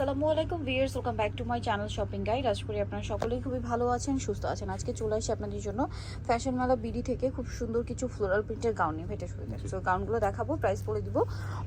আসসালামু আলাইকুম viewers welcome back to my channel shopping guide. আজ করি আপনারা সকলেই খুবই ভালো আছেন, সুস্থ আছেন। আজকে চলে আসি আপনাদের জন্য ফ্যাশন মেলা বিডি থেকে খুব সুন্দর কিছু ফ্লোরাল প্রিন্টের গাউন নিয়ে ভেটে শুরু সো গাউনগুলো দেখাবো প্রাইস বলে দিব।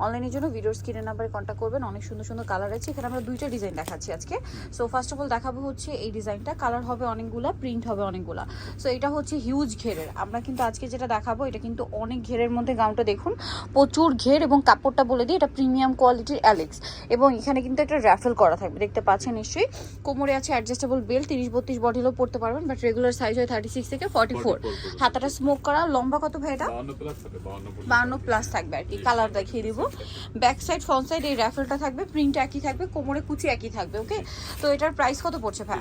অনলাইনের জন্য ভিডিওর স্ক্রিনের নাম্বারে কন্ট্যাক্ট করবেন। অনেক সুন্দর সুন্দর কালার আছে। এখানে আমরা দুইটা ডিজাইন দেখাচ্ছি আজকে। সো ফার্স্ট অফ অল দেখাবো হচ্ছে এই ডিজাইনটা কালার হবে অনেকগুলা প্রিন্ট হবে অনেকগুলা। সো এটা হচ্ছে হিউজ ঘেরের। আমরা কিন্তু আজকে যেটা দেখাবো, এটা কিন্তু অনেক ঘেরের মধ্যে গাউনটা দেখুন। প্রচুর ঘের এবং কাপড়টা বলে দিই, এটা প্রিমিয়াম কোয়ালিটির অ্যালেক্স এবং এখানে কিন্তু একটা র্যাফেল করা থাকবে। দেখতে পাচ্ছেন নিশ্চয়ই কোমরে আছে অ্যাডজাস্টেবল বেল তিরিশ বত্রিশ বডিলও পড়তে পারবেন বাট রেগুলার সাইজ হয় থার্টি সিক্স থেকে ফর্টি ফোর হাতাটা স্মোক করা লম্বা কত ভাই এটা? বাউন্ন প্লাস থাকবে। আর কি কালার দেখিয়ে দিব। ব্যাক সাইড ফ্রন্ট সাইড এই র্যাফেলটা থাকবে প্রিন্ট একই থাকবে কোমরে কুচি একই থাকবে ওকে তো এটার প্রাইস কত পড়ছে ভাই?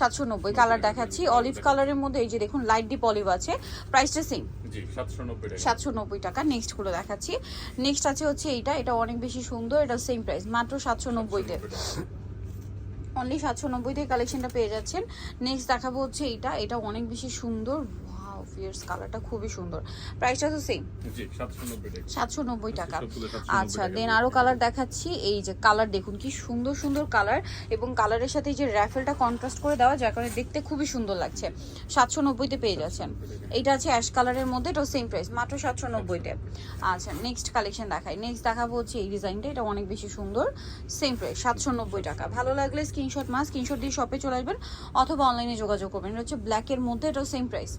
সাতশো নব্বই কালার দেখাচ্ছি। অলিভ কালারের মধ্যে এই যে দেখুন লাইট ডিপ অলিভ আছে প্রাইসটা সেম সাতশো নব্বই টাকা। নেক্সটগুলো দেখাচ্ছি। নেক্সট আছে হচ্ছে এইটা এটা অনেক বেশি সুন্দর এটা সেম প্রাইস মাত্র সাতশো নব্বইতে। অনলি সাতশো নব্বইতে কালেকশনটা পেয়ে যাচ্ছেন। নেক্সট দেখাবো হচ্ছে এইটা। এটা অনেক বেশি সুন্দর। ওয়াও ফিয়ার্স কালারটা খুবই সুন্দর। প্রাইসটা তো সেম জি সাতশো নব্বই টাকা। আচ্ছা দেন করে। আরও কালার দেখাচ্ছি। এই যে কালার দেখুন কি সুন্দর সুন্দর কালার এবং কালারের সাথে এই যে র্যাফেলটা কন্ট্রাস্ট করে দেওয়া যার কারণে দেখতে খুবই সুন্দর লাগছে। সাতশো নব্বইতে পেয়ে যাচ্ছেন। এইটা আছে অ্যাশ কালারের মধ্যে এটাও সেম প্রাইস মাত্র সাতশো নব্বইতে আচ্ছা নেক্সট কালেকশন দেখাই। নেক্সট দেখাবো হচ্ছে এই ডিজাইনটা এটা অনেক বেশি সুন্দর। সেম প্রাইস সাতশো নব্বই টাকা। ভালো লাগলে স্ক্রিনশট মাস স্ক্রিনশট দিয়ে শপে চলে আসবেন অথবা অনলাইনে যোগাযোগ করবেন। এটা হচ্ছে ব্ল্যাকের মধ্যে এটাও সেম প্রাইস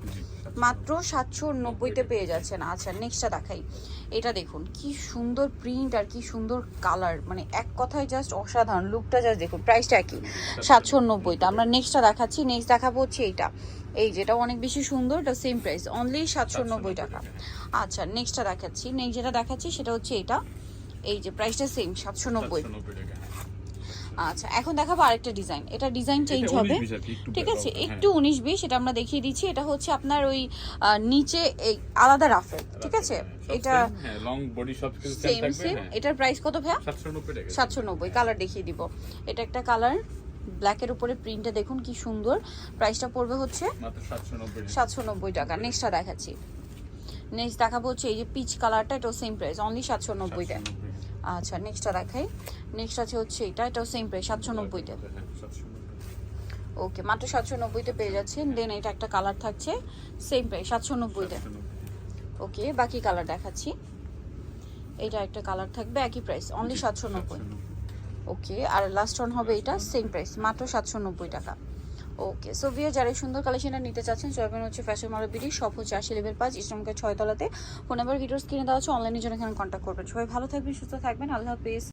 মাত্র সাতশো নব্বইতে পেয়ে যাচ্ছেন। আচ্ছা নেক্সটটা দেখাই। এটা দেখুন কি সুন্দর প্রিন্ট আর কি সুন্দর কালার মানে এক কথায় জাস্ট অসাধারণ। লুকটা জাস্ট দেখুন প্রাইসটা একই সাতশো নব্বইতে। আমরা নেক্সটটা দেখাচ্ছি নেক্সট দেখাবো হচ্ছে এইটা। এই যেটা অনেক বেশি সুন্দর এটা সেম প্রাইস অনলি সাতশো নব্বই টাকা। আচ্ছা নেক্সটটা দেখাচ্ছি নেক্সট যেটা দেখাচ্ছি সেটা হচ্ছে এটা। এই যে প্রাইসটা সেম সাতশো নব্বই। 790 টাকা। আচ্ছা এখন দেখাবো আরেকটা ডিজাইন এটা ডিজাইন চেঞ্জ হবে। 19 আর কি, একটু ঠিক আছে? একটু হ্যাঁ। উনিশ বিশ এটা আমরা দেখিয়ে দিচ্ছি। এটা হচ্ছে আপনার ওই নিচে আলাদা রাফেল ঠিক আছে? হ্যাঁ, এটা হ্যাঁ, লং বডি সব সেম সেম হ্যাঁ। এটার প্রাইস কত ভাইয়া? সাতশো নব্বই কালার দেখিয়ে দিব। এটা একটা কালার ব্ল্যাকের উপরে প্রিন্টটা দেখুন কি সুন্দর। প্রাইসটা পড়বে হচ্ছে মাত্র 790 টাকা। সাতশো নব্বই টাকা। নেক্সটটা দেখাচ্ছি। নেক্সট দেখাবো হচ্ছে এই যে পিচ কালারটা এটাও সেম প্রাইস অনলি সাতশো নব্বই 790 আচ্ছা নেক্সটটা দেখাই। নেক্সট আছে হচ্ছে এটা এটাও সেম প্রাইস সাতশো নব্বইতে হ্যাঁ, 790 ওকে মাত্র সাতশো নব্বইতে পেয়ে যাচ্ছেন। দেন এটা একটা কালার থাকছে সেম প্রাইস সাতশো নব্বইতে 790 ওকে বাকি কালার দেখাচ্ছি। এটা একটা কালার থাকবে একই প্রাইস অনলি সাতশো নব্বই। 790 ওকে আর লাস্ট ওয়ান হবে এটা সেম প্রাইস মাত্র সাতশো নব্বই টাকা। ওকে সো ভিও যারা সুন্দর কালেকশনটা নিতে চাচ্ছেন জয়বেন হচ্ছে ফ্যাশন মারো বিডি, সব হচ্ছে আশি লেভেল পাঁচ ইসলামকে ছয়তলাতে। ফোন নাম্বার ভিডিওস কিনে দেওয়া হচ্ছে অনলাইনের জন্য এখানে কন্ট্যাক্ট করবেন। সবাই ভালো থাকবেন, সুস্থ থাকবেন, আল্লাহ হাফিজ।